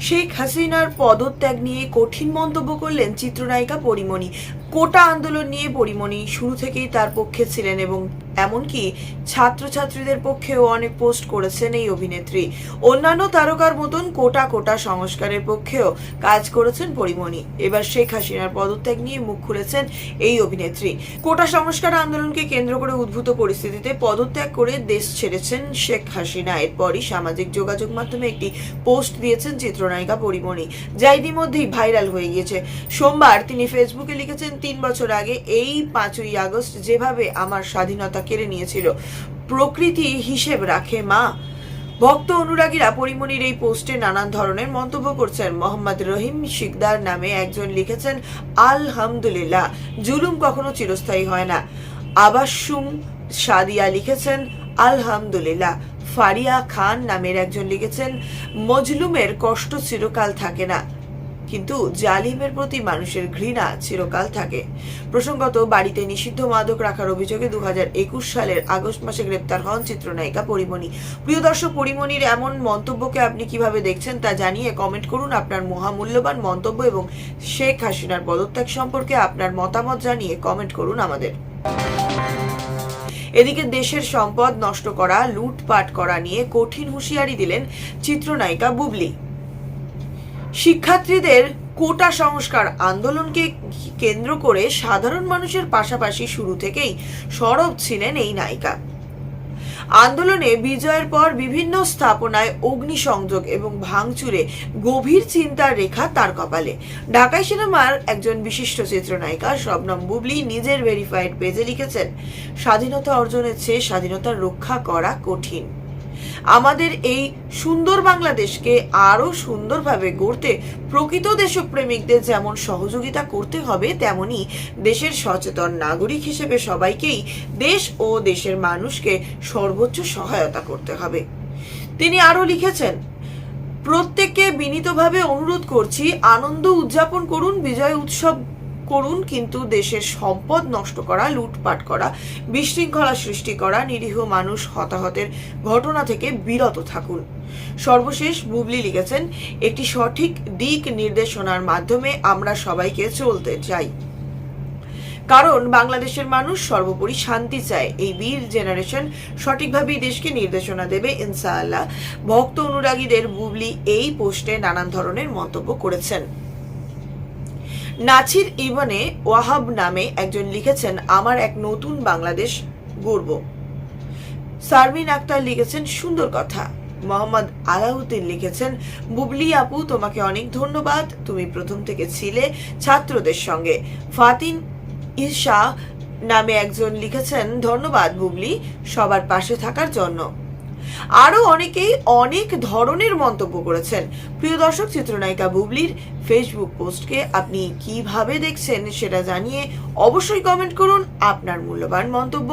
শেখ হাসিনার পদত্যাগ নিয়ে কঠিন মন্তব্য করলেন চিত্রনায়িকা পরিমণি। কোটা আন্দোলন নিয়ে পরিমণি শুরু থেকেই তার পক্ষে ছিলেন এবং এমনকি ছাত্রছাত্রীদের পক্ষেও অনেক পোস্ট করেছেন এই অভিনেত্রী। অন্যান্য তারকার মতন কোটা কোটা সংস্কারের পক্ষেও কাজ করেছেন পরিমণি। এবার শেখ হাসিনার পদত্যাগ নিয়ে মুখ খুলেছেন এই অভিনেত্রী। কোটা সংস্কার আন্দোলনকে কেন্দ্র করে উদ্ভূত পরিস্থিতিতে পদত্যাগ করে দেশ ছেড়েছেন শেখ হাসিনা। এরপরই সামাজিক যোগাযোগ মাধ্যমে একটি পোস্ট দিয়েছেন চিত্রনায়িকা পরিমণি। যা ইতিমধ্যেই ভাইরাল হয়ে গিয়েছে। সোমবার তিনি ফেসবুকে লিখেছেন তিন বছর আগে এই পাঁচই আগস্ট যেভাবে আমার স্বাধীনতা কেড়ে নিয়েছিল, প্রকৃতি হিসেব রাখে মা। ভক্ত অনুরাগীরা পরিমণির এই পোস্টে নানান ধরনের মন্তব্য করছেন। মোহাম্মদ রহিম শিকদার নামে একজন লিখেছেন, আলহামদুলিল্লাহ, জুলুম কখনো চিরস্থায়ী হয় না। আবাসুম সাদিয়া লিখেছেন, আলহামদুলিল্লাহ। ফারিয়া খান নামের একজন লিখেছেন, মজলুমের কষ্ট চিরকাল থাকে না। কিন্তু জালিমের প্রতি মানুষের ঘৃণা চিরকাল থাকে। প্রসঙ্গত, বাড়িতে নিষিদ্ধ মাদক রাখার অভিযোগে দুহাজার একুশ সালের আগস্ট মাসে গ্রেপ্তার হন চিত্রনায়িকা পরিমণি। প্রিয় দর্শক, পরিমণির এমন মন্তব্যকে আপনি কীভাবে দেখছেন তা জানিয়ে কমেন্ট করুন আপনার মহামূল্যবান মন্তব্য এবং শেখ হাসিনার পদত্যাগ সম্পর্কে আপনার মতামত জানিয়ে কমেন্ট করুন আমাদের। এদিকে দেশের সম্পদ নষ্ট করা, লুটপাট করা নিয়ে কঠিন হুঁশিয়ারি দিলেন চিত্রনায়িকা বুবলি। শিক্ষার্থীদের কোটা সংস্কার আন্দোলনকে কেন্দ্র করে সাধারণ মানুষের পাশাপাশি শুরু থেকেই সরব ছিলেন এই নায়িকা। আন্দোলনে বিজয়ের পর বিভিন্ন স্থাপনায় অগ্নিসংযোগ এবং ভাঙচুরে গভীর চিন্তার রেখা তার কপালে। ঢাকাই সিনেমার একজন বিশিষ্ট চিত্রনায়িকা শবনম বুবলি নিজের ভেরিফাইড পেজে লিখেছেন, স্বাধীনতা অর্জনের চেয়ে স্বাধীনতা রক্ষা করা কঠিন। আমাদের এই সুন্দর বাংলাদেশকে আরও সুন্দরভাবে গড়তে প্রকৃত দেশপ্রেমিকদের যেমন সহযোগিতা করতে হবে, তেমনি দেশের সচেতন নাগরিক হিসেবে সবাইকেই দেশ ও দেশের মানুষকে সর্বোচ্চ সহায়তা করতে হবে। তিনি আরও লিখেছেন, প্রত্যেককে বিনীতভাবে অনুরোধ করছি, আনন্দ উদযাপন করুন, বিজয় উৎসব করুন, কিন্তু দেশের সম্পদ নষ্ট করা, লুটপাট করা, বিশৃঙ্খলা সৃষ্টি করা নিরীহ মানুষ হতাহতের ঘটনা থেকে বিরত থাকুন। সর্বশেষ বুবলি লিখেছেন, একটি সঠিক দিক নির্দেশনার মাধ্যমে আমরা সবাইকে চলতে চাই। কারণ বাংলাদেশের মানুষ সর্বোপরি শান্তি চায়। এই বীর জেনারেশন সঠিকভাবেই দেশকে নির্দেশনা দেবে, ইনশাআল্লাহ। ভক্ত অনুরাগীদের বুবলি এই পোস্টে নানান ধরনের মন্তব্য করেছেন। নাছির ইবনে ওয়াহাব নামে একজন লিখেছেন, আমার এক নতুন বাংলাদেশ গর্ব সারমিন আক্তার লিখেছেন, সুন্দর কথা। মোহাম্মদ আলাউদ্দিন লিখেছেন, বুবলি আপু, তোমাকে অনেক ধন্যবাদ। তুমি প্রথম থেকে ছিলে ছাত্রদের সঙ্গে। ফাতিন ঈশা নামে একজন লিখেছেন, ধন্যবাদ বুবলি, সবার পাশে থাকার জন্য। আরও অনেকেই অনেক ধরনের মন্তব্য করেছেন। প্রিয় দর্শক, চিত্রনায়িকা বুবলির ফেসবুক পোস্টকে আপনি কীভাবে দেখছেন সেটা জানিয়ে অবশ্যই কমেন্ট করুন। আপনার মূল্যবান মন্তব্য